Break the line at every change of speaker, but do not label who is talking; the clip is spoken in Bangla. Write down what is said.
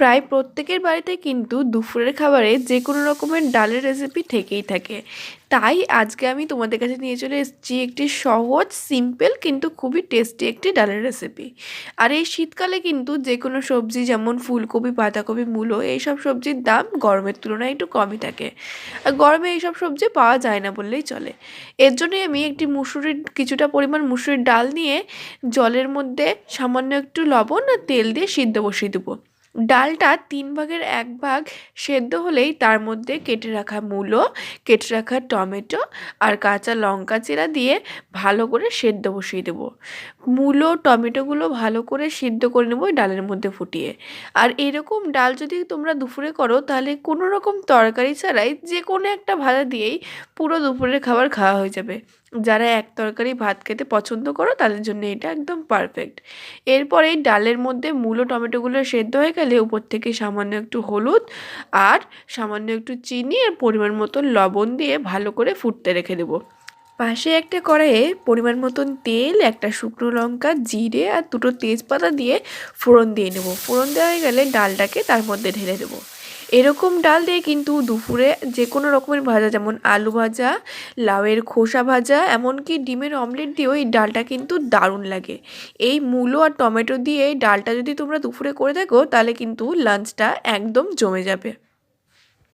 প্রায় প্রত্যেকের বাড়িতে কিন্তু দুপুরের খাবারে যে কোনো রকমের ডালের রেসিপি থেকেই থাকে। তাই আজকে আমি তোমাদের কাছে নিয়ে চলে এসেছি একটি সহজ সিম্পল কিন্তু খুবই টেস্টি একটি ডালের রেসিপি আর এই শীতকালে কিন্তু যে কোনো সবজি যেমন ফুলকপি, বাঁধাকপি, মূলো এইসব সবজির দাম গরমের তুলনায় একটু কমই থাকে। আর গরমে এইসব সবজি পাওয়া যায় না বললেই চলে। এর জন্যই আমি একটি মুসুরির, কিছুটা পরিমাণ মুসুরির ডাল নিয়ে জলের মধ্যে সামান্য একটু লবণ আর তেল দিয়ে সিদ্ধ বসিয়ে দেবো। ডালটা তিন ভাগের এক ভাগ সেদ্ধ হলেই তার মধ্যে কেটে রাখা মূলো, কেটে রাখা টমেটো আর কাঁচা লঙ্কা চিরা দিয়ে ভালো করে সেদ্ধ বসিয়ে দেবো। মূলো, টমেটোগুলো ভালো করে সিদ্ধ করে নেব ডালের মধ্যে ফুটিয়ে। আর এরকম ডাল যদি তোমরা দুপুরে করো, তাহলে কোনো রকম তরকারি ছাড়াই যে কোনো একটা ভাজা দিয়েই পুরো দুপুরের খাবার খাওয়া হয়ে যাবে। যারা এক তরকারি ভাত খেতে পছন্দ করো, তাদের জন্য এটা একদম পারফেক্ট এরপর এই ডালের মধ্যে মূলো টমেটোগুলো সেদ্ধ হয়ে গেলে উপর থেকে সামান্য একটু হলুদ আর সামান্য একটু চিনি আর পরিমাণ মতন লবণ দিয়ে ভালো করে ফুটতে রেখে দেবো। পাশে একটা কড়াইয়ে পরিমাণ মতন তেল, একটা শুকনো লঙ্কা, জিরে আর দুটো তেজপাতা দিয়ে ফোড়ন দিয়ে নেব। ফোড়ন দেওয়া হয়ে গেলে ডালটাকে তার মধ্যে ঢেলে দেবো। এরকম ডাল দিয়ে কিন্তু দুপুরে যে কোনো রকমের ভাজা, যেমন আলু ভাজা, লাউয়ের খোসা ভাজা, এমনকি ডিমের অমলেট দিয়েও এই ডালটা কিন্তু দারুণ লাগে। এই মূলো আর টমেটো দিয়ে এই ডালটা যদি তোমরা দুপুরে করে দেখো, তাহলে কিন্তু লাঞ্চটা একদম জমে যাবে।